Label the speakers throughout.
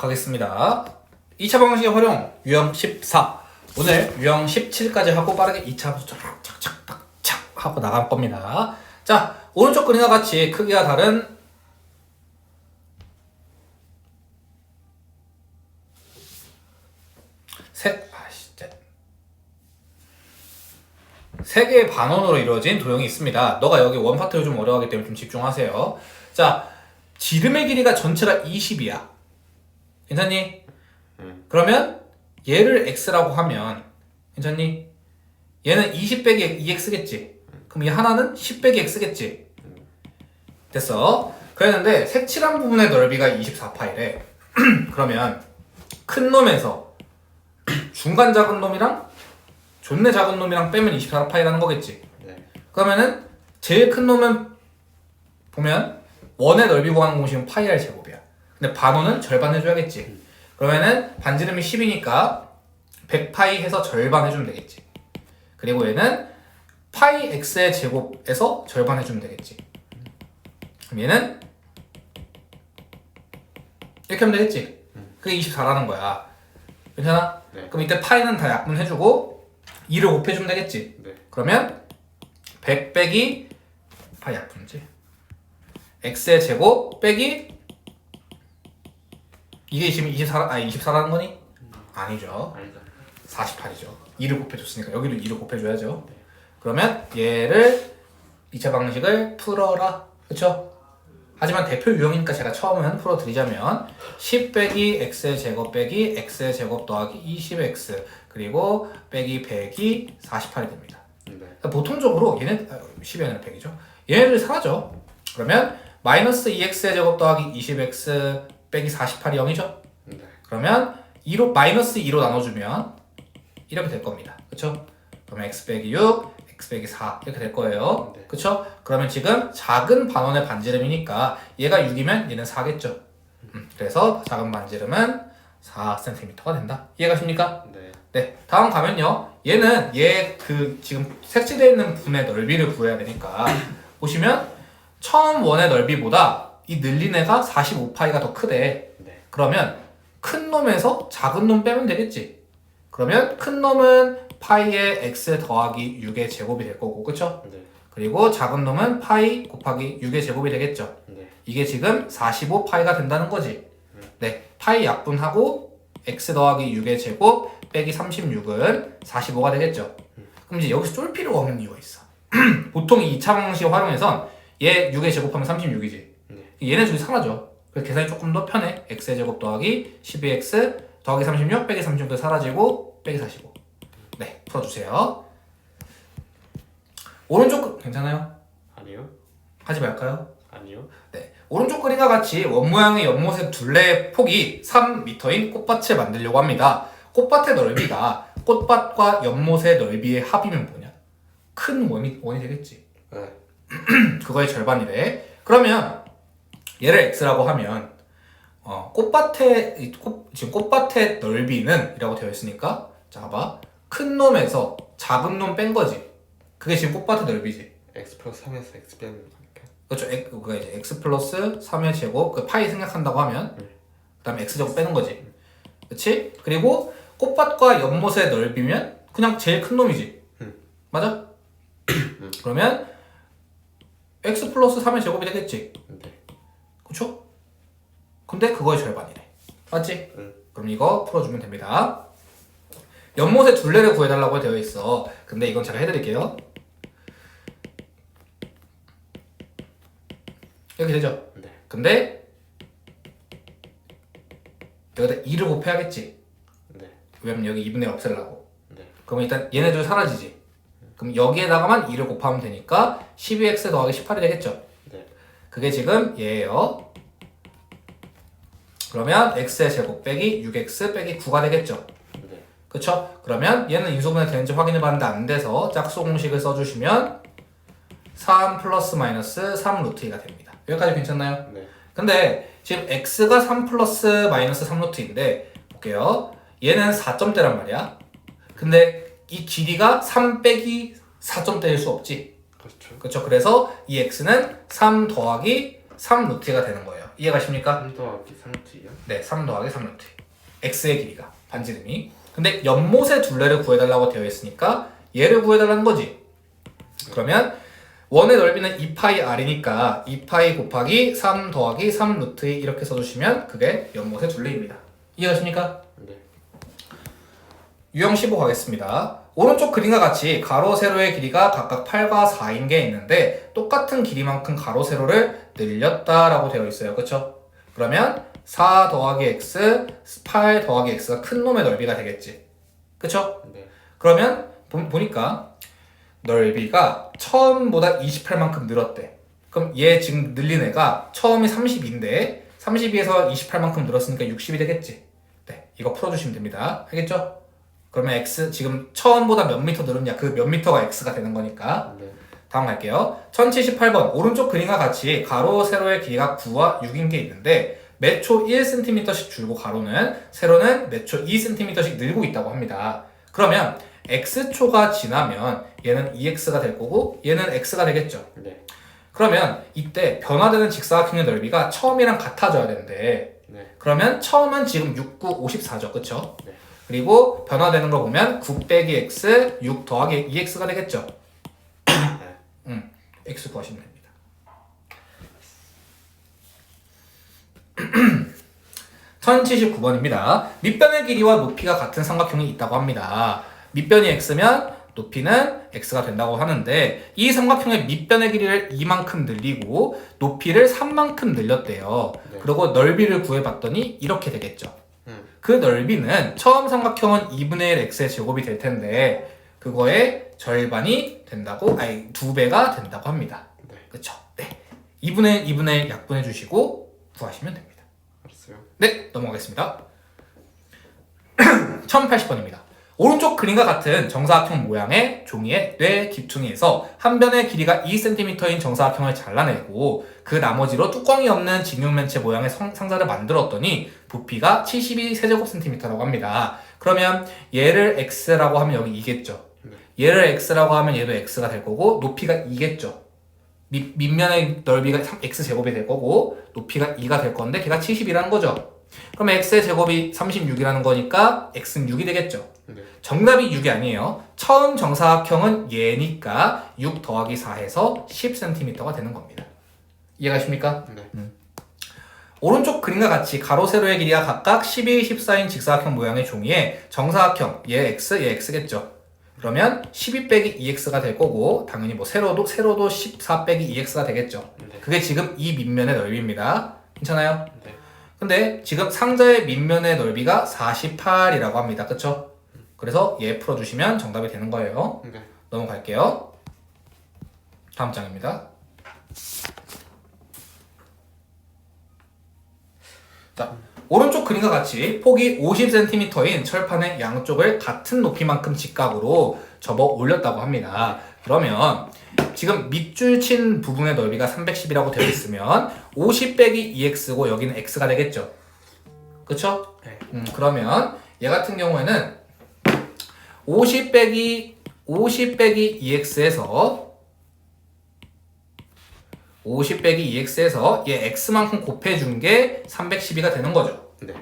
Speaker 1: 가겠습니다. 2차 방식의 활용 유형 14. 오늘 유형 17까지 하고 빠르게 2차 착착착착 하고 나갈 겁니다. 자, 오른쪽 그림과 같이 크기가 다른 세, 아, 진짜. 세 개의 반원으로 이루어진 도형이 있습니다. 너가 여기 원파트를 좀 어려워하기 때문에 좀 집중하세요. 자, 지름의 길이가 전체가 20이야. 괜찮니?
Speaker 2: 음.
Speaker 1: 그러면 얘를 x라고 하면 괜찮니? 얘는 20 빼기 2x겠지. 그럼 얘 하나는 10 빼기 x겠지. 됐어. 그랬는데 색칠한 부분의 넓이가 24파이래. 그러면 큰 놈에서 중간 작은 놈이랑 존내 작은 놈이랑 빼면 24파이라는 거겠지.
Speaker 2: 네.
Speaker 1: 그러면은 제일 큰 놈은 보면 원의 넓이 구하는 공식은 파이 r 제곱이야. 근데 반원은 절반 해줘야겠지. 그러면은 반지름이 10이니까 100파이 해서 절반 해주면 되겠지. 그리고 얘는 파이 x의 제곱에서 절반 해주면 되겠지. 그럼 얘는 이렇게 하면 되겠지. 그게 24라는 거야. 괜찮아?
Speaker 2: 네.
Speaker 1: 그럼 이때 파이는 다 약분해주고 2를 곱해주면 되겠지.
Speaker 2: 네.
Speaker 1: 그러면 100 빼기 파이 약분이지. x의 제곱 빼기 이게 지금 24, 아니 24라는 거니? 아니죠.
Speaker 2: 아니다.
Speaker 1: 48이죠. 2를 곱해줬으니까 여기도 2를 곱해줘야죠. 그러면 얘를 2차 방식을 풀어라. 그쵸? 하지만 대표 유형이니까 제가 처음은 풀어드리자면 10 빼기 x의 제곱 빼기 x의 제곱 더하기 20x 그리고 빼기 100이 48이 됩니다.
Speaker 2: 네.
Speaker 1: 그러니까 보통적으로 얘네 10이 아니라 100이죠. 얘네들 사라져. 그러면 마이너스 2x의 제곱 더하기 20x 빼기 48이 0이죠.
Speaker 2: 네.
Speaker 1: 그러면 2로 마이너스 2로 나눠주면 이렇게 될 겁니다. 그렇죠? 그러면 x 빼기 6, x 빼기 4 이렇게 될 거예요.
Speaker 2: 네.
Speaker 1: 그렇죠? 그러면 지금 작은 반원의 반지름이니까 얘가 6이면 얘는 4겠죠. 음, 그래서 작은 반지름은 4cm가 된다. 이해가십니까?
Speaker 2: 네.
Speaker 1: 네, 다음 가면요. 얘는 얘 그 지금 색칠되어 있는 분의 넓이를 구해야 되니까 보시면 처음 원의 넓이보다 이 늘린 애가 45파이가 더 크대.
Speaker 2: 네.
Speaker 1: 그러면 큰 놈에서 작은 놈 빼면 되겠지. 그러면 큰 놈은 파이의 x 더하기 6의 제곱이 될 거고, 그쵸?
Speaker 2: 네.
Speaker 1: 그리고 작은 놈은 파이 곱하기 6의 제곱이 되겠죠.
Speaker 2: 네.
Speaker 1: 이게 지금 45파이가 된다는 거지. 네, 파이 약분하고 x 더하기 6의 제곱 빼기 36은 45가 되겠죠. 그럼 이제 여기서 쫄 필요가 없는 이유가 있어. 보통 이 2차 방식 활용해선 얘 6의 제곱하면 36이지.
Speaker 2: 네.
Speaker 1: 얘네 둘이 사라져. 그래서 계산이 조금 더 편해. x의 제곱 더하기 12x 더하기 36 빼기 36도 사라지고 빼기 45. 네, 풀어주세요. 오른쪽 그- 괜찮아요?
Speaker 2: 아니요.
Speaker 1: 하지 말까요?
Speaker 2: 아니요.
Speaker 1: 네. 오른쪽 그림과 같이 원 모양의 연못의 둘레의 폭이 3m인 꽃밭을 만들려고 합니다. 꽃밭의 넓이가 꽃밭과 연못의 넓이의 합이면 뭐냐? 큰 원이, 원이 되겠지.
Speaker 2: 네.
Speaker 1: 그거의 절반이래. 그러면 얘를 x라고 하면 어, 꽃밭의 이 꽃, 지금 꽃밭의 넓이는 이라고 되어 있으니까 자 봐봐 큰 놈에서 작은 놈 뺀 거지. 그게 지금 꽃밭의 넓이지.
Speaker 2: x 플러스 3에서 x 빼는 거니까.
Speaker 1: 그렇죠. 엑- 그거 이제 x 플러스 3의 제곱 그 파이 생각한다고 하면
Speaker 2: 네.
Speaker 1: 그다음에 x 제곱 빼는 거지. 그렇지? 그리고 꽃밭과 연못의 넓이면 그냥 제일 큰 놈이지.
Speaker 2: 음.
Speaker 1: 맞아? 그러면 x 플러스 3의 제곱이 되겠지.
Speaker 2: 네.
Speaker 1: 그렇죠? 근데 그거의 절반이래. 맞지?
Speaker 2: 응.
Speaker 1: 그럼 이거 풀어주면 됩니다. 연못의 둘레를 구해달라고 되어 있어. 근데 이건 제가 해드릴게요. 이렇게 되죠?
Speaker 2: 네.
Speaker 1: 근데 여기다 2를 곱해야겠지.
Speaker 2: 네.
Speaker 1: 왜냐면 여기 2분의 1 없애려고.
Speaker 2: 네.
Speaker 1: 그러면 일단 얘네 들 사라지지. 그럼 여기에다가만 2를 곱하면 되니까 12x 더하기 18이 되겠죠.
Speaker 2: 네.
Speaker 1: 그게 지금 얘예요. 그러면 x의 제곱 빼기 6x 빼기 9가 되겠죠.
Speaker 2: 네.
Speaker 1: 그쵸? 그러면 얘는 인수분해 되는지 확인해 봤는데 안 돼서 짝수 공식을 써주시면 3 플러스 마이너스 3 루트 2가 됩니다. 여기까지 괜찮나요?
Speaker 2: 네.
Speaker 1: 근데 지금 x가 3 플러스 마이너스 3 루트인데 볼게요. 얘는 4점대란 말이야. 근데 이 길이가 3 빼기 4점대일 수 없지.
Speaker 2: 그렇죠.
Speaker 1: 그렇죠. 그래서 이 x는 3 더하기 3 루트가 되는 거예요. 이해가십니까?
Speaker 2: 3 더하기 3t요?
Speaker 1: 네, 3 더하기 3루트. x의 길이가 반지름이. 근데 연못의 둘레를 구해달라고 되어 있으니까 얘를 구해달라는 거지. 그러면 원의 넓이는 2파이 r이니까 2파이 곱하기 3 더하기 3 루트 2 이렇게 써주시면 그게 연못의 둘레입니다. 이해가십니까?
Speaker 2: 네.
Speaker 1: 유형 15 가겠습니다. 오른쪽 그림과 같이 가로 세로의 길이가 각각 8과 4인 게 있는데 똑같은 길이만큼 가로 세로를 늘렸다라고 되어 있어요. 그렇죠? 그러면 4 더하기 x, 8 더하기 x가 큰 놈의 넓이가 되겠지. 그렇죠?
Speaker 2: 네.
Speaker 1: 그러면 보, 보니까 넓이가 처음보다 28만큼 늘었대. 그럼 얘 지금 늘린 애가 처음이 32인데 32에서 28만큼 늘었으니까 60이 되겠지. 네, 이거 풀어주시면 됩니다. 알겠죠? 그러면 x 지금 처음보다 몇 미터 늘었냐 그 몇 미터가 x가 되는 거니까
Speaker 2: 네.
Speaker 1: 다음 갈게요. 1078번 오른쪽 그림과 같이 가로 세로의 길이가 9와 6인 게 있는데 매초 1cm씩 줄고 가로는 세로는 매초 2cm씩 늘고 있다고 합니다. 그러면 x초가 지나면 얘는 2x가 될 거고 얘는 x가 되겠죠.
Speaker 2: 네.
Speaker 1: 그러면 이때 변화되는 직사각형의 넓이가 처음이랑 같아져야 되는데
Speaker 2: 네.
Speaker 1: 그러면 처음은 지금 6, 9, 54죠. 그쵸?
Speaker 2: 네.
Speaker 1: 그리고 변화되는 거 보면 9 빼기 x, 6 더하기 2x가 되겠죠.
Speaker 2: 네.
Speaker 1: 음, x 구하시면 됩니다. (1079번입니다) 밑변의 길이와 높이가 같은 삼각형이 있다고 합니다 밑변이 x면 높이는 x가 된다고 하는데 이 삼각형의 밑변의 길이를 이만큼 늘리고 높이를 3만큼 늘렸대요
Speaker 2: 네.
Speaker 1: 그리고 넓이를 구해봤더니 이렇게 되겠죠
Speaker 2: 음.
Speaker 1: 그 넓이는 처음 삼각형은 2분의 1 x의 제곱이 될 텐데 그거의 절반이 된다고 아니 두 배가 된다고 합니다.
Speaker 2: 네.
Speaker 1: 그렇죠? 네. 2분의 2분의 1 약분해 주시고 구하시면 됩니다.
Speaker 2: 알았어요.
Speaker 1: 네, 넘어가겠습니다. 1080번입니다. 오른쪽 그림과 같은 정사각형 모양의 종이의 뇌 기퉁이에서 한 변의 길이가 2cm인 정사각형을 잘라내고 그 나머지로 뚜껑이 없는 직육면체 모양의 성- 상자를 만들었더니 부피가 72 세제곱센티미터라고 합니다. 그러면 얘를 x라고 하면 여기 2겠죠.
Speaker 2: 네.
Speaker 1: 얘를 x라고 하면 얘도 x가 될 거고 높이가 2겠죠. 밑, 밑면의 넓이가 3, x제곱이 될 거고 높이가 2가 될 건데 걔가 70이라는 거죠. 그럼 x의 제곱이 36이라는 거니까 x는 6이 되겠죠.
Speaker 2: 네.
Speaker 1: 정답이 6이 아니에요. 처음 정사각형은 얘니까 6 더하기 4해서 10cm가 되는 겁니다. 이해가십니까?
Speaker 2: 네.
Speaker 1: 오른쪽 그림과 같이 가로 세로의 길이가 각각 12, 14인 직사각형 모양의 종이에 정사각형 얘 x, 얘 x겠죠. 그러면 12 빼기 2x가 될 거고 당연히 뭐 세로도 세로도 14 빼기 2x가 되겠죠.
Speaker 2: 네.
Speaker 1: 그게 지금 이 밑면의 넓이입니다. 괜찮아요?
Speaker 2: 네.
Speaker 1: 근데 지금 상자의 밑면의 넓이가 48이라고 합니다. 그쵸? 그래서 얘 풀어주시면 정답이 되는 거예요.
Speaker 2: 네.
Speaker 1: 넘어갈게요. 다음 장입니다. 자, 오른쪽 그림과 같이 폭이 50cm인 철판의 양쪽을 같은 높이만큼 직각으로 접어 올렸다고 합니다. 그러면 지금 밑줄 친 부분의 넓이가 310이라고 되어 있으면 50 빼기 2x고 여기는 x가 되겠죠. 그쵸?
Speaker 2: 네.
Speaker 1: 음, 그러면 얘 같은 경우에는 50 빼기 50 빼기 2x에서 50 빼기 2x에서 얘 x만큼 곱해준 게 312가 되는 거죠.
Speaker 2: 네.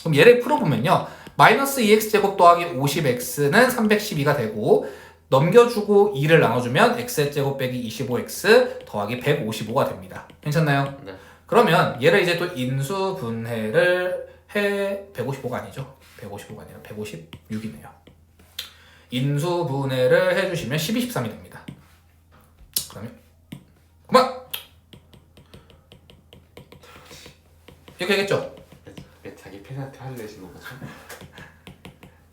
Speaker 1: 그럼 얘를 풀어보면요. 마이너스 2x제곱 더하기 50x는 312가 되고 넘겨주고 2를 나눠주면 x제곱 빼기 25x 더하기 155가 됩니다. 괜찮나요?
Speaker 2: 네.
Speaker 1: 그러면 얘를 이제 또 인수 분해를 해 155가 아니죠? 155가 아니라 156이네요. 인수 분해를 해주시면 12, 13이 됩니다. 그러면 그만 이렇게 되겠죠?
Speaker 2: 왜, 왜 자기 팬한테 내시는 거죠?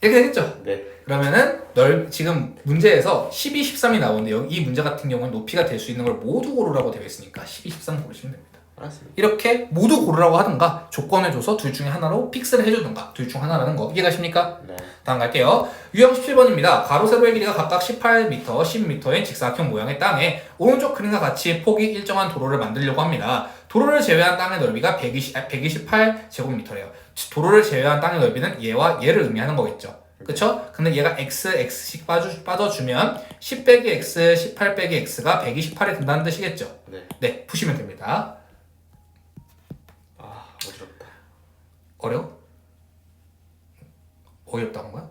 Speaker 1: 이렇게 되겠죠?
Speaker 2: 네.
Speaker 1: 그러면은 넓 지금 문제에서 12, 13이 나오는데 여기 이 문제 같은 경우는 높이가 될 수 있는 걸 모두 고르라고 되어 있으니까 12, 13 고르시면 됩니다.
Speaker 2: 알았습니다.
Speaker 1: 이렇게 모두 고르라고 하든가 조건을 줘서 둘 중에 하나로 픽스를 해주든가 둘 중 하나라는 거 이해가십니까?
Speaker 2: 네.
Speaker 1: 다음 갈게요. 유형 17번입니다. 가로 세로의 길이가 각각 18m, 10m인 직사각형 모양의 땅에 오른쪽 그림과 같이 폭이 일정한 도로를 만들려고 합니다. 도로를 제외한 땅의 넓이가 120, 128 제곱미터래요. 도로를 제외한 땅의 넓이는 얘와 얘를 의미하는 거겠죠. 그쵸? 근데 얘가 x, x씩 빠져, 빠져주면 10 빼기 x, 18 빼기 x가 128이 된다는 뜻이겠죠.
Speaker 2: 네.
Speaker 1: 네, 푸시면 됩니다. 어려워? 어이없다는 거야?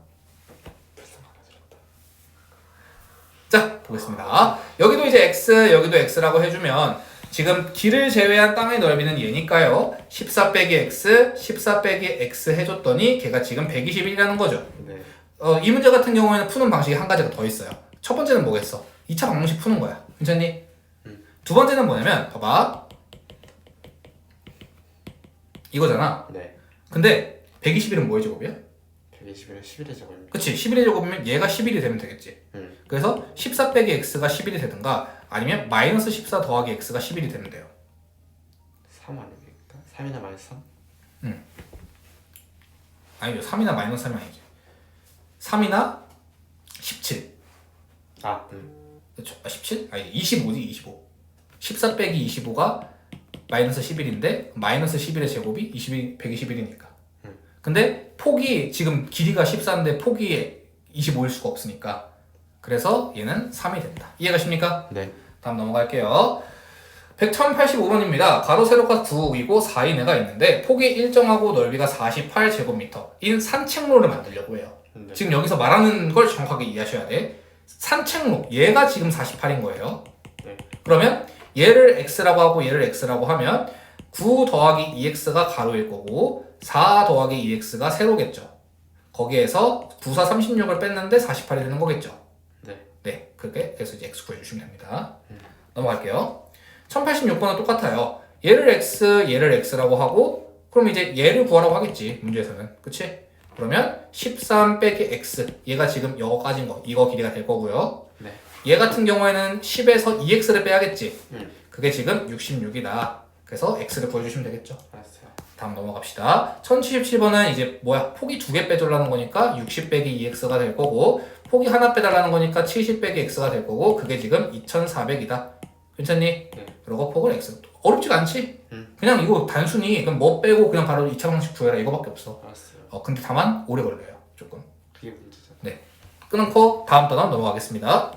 Speaker 1: 자 보겠습니다. 여기도 이제 x 여기도 x라고 해주면 지금 길을 제외한 땅의 넓이는 얘니까요. 14 빼기 x 14 빼기 x 해줬더니 걔가 지금 121이라는 거죠.
Speaker 2: 네.
Speaker 1: 어, 이 문제 같은 경우에는 푸는 방식이 한 가지가 더 있어요. 첫 번째는 뭐겠어? 2차 방정식 푸는 거야. 괜찮니?
Speaker 2: 음.
Speaker 1: 두 번째는 뭐냐면 봐봐. 이거잖아.
Speaker 2: 네.
Speaker 1: 근데 121은 뭐의 제곱이야?
Speaker 2: 121에 11의 제곱입니다.
Speaker 1: 그치 11의 제곱이면 얘가 11이 되면 되겠지
Speaker 2: 음.
Speaker 1: 그래서 14 빼기 x가 11이 되든가 아니면 마이너스 14 더하기 x가 11이 되면 돼요
Speaker 2: 3 아닙니까? 3이나 마이너스 3?
Speaker 1: 아니죠 3이나 마이너스 3이 아니지 3이나 17
Speaker 2: 아, 음.
Speaker 1: 그렇죠? 아, 17? 아니 25지 25 14 빼기 25가 마이너스 11인데 마이너스 11의 제곱이 21, 121이니까
Speaker 2: 음.
Speaker 1: 근데 폭이 지금 길이가 14인데 폭이 25일 수가 없으니까 그래서 얘는 3이 된다 이해가 십니까?
Speaker 2: 네.
Speaker 1: 다음 넘어갈게요. 100,085번입니다. 가로 세로가 9이고 4인 애가 있는데 폭이 일정하고 넓이가 48제곱미터인 산책로를 만들려고 해요.
Speaker 2: 네.
Speaker 1: 지금 여기서 말하는 걸 정확하게 이해하셔야 돼. 산책로 얘가 지금 48인 거예요.
Speaker 2: 네.
Speaker 1: 그러면 얘를 x라고 하고 얘를 x라고 하면 9 더하기 2x가 가로일 거고 4 더하기 2x가 세로겠죠. 거기에서 9, 4, 36을 뺐는데 48이 되는 거겠죠.
Speaker 2: 네.
Speaker 1: 네, 그게 그래서 이제 x 구해주시면 됩니다. 넘어갈게요. 1086번은 똑같아요. 얘를 x, 얘를 x라고 하고 그럼 이제 얘를 구하라고 하겠지 문제에서는, 그치? 그러면 13 빼기 x 얘가 지금 여기까지인 거, 이거 길이가 될 거고요.
Speaker 2: 네.
Speaker 1: 얘 같은 경우에는 10에서 2x를 빼야겠지.
Speaker 2: 음.
Speaker 1: 그게 지금 66이다. 그래서 x를 구해주시면 되겠죠.
Speaker 2: 알았어요.
Speaker 1: 다음 넘어갑시다. 1077번은 이제 뭐야 폭이 두 개 빼달라는 거니까 60 빼기 2x가 될 거고 폭이 하나 빼달라는 거니까 70 빼기 x가 될 거고 그게 지금 2400이다. 괜찮니?
Speaker 2: 네.
Speaker 1: 그리고 폭을 x. 어렵지가 않지?
Speaker 2: 음.
Speaker 1: 그냥 이거 단순히 그냥 뭐 빼고 그냥 바로 2차 방식 구해라 이거밖에 없어.
Speaker 2: 알았어요.
Speaker 1: 어 근데 다만 오래 걸려요. 조금.
Speaker 2: 그게 문제죠.
Speaker 1: 끊고 다음 단원 넘어가겠습니다.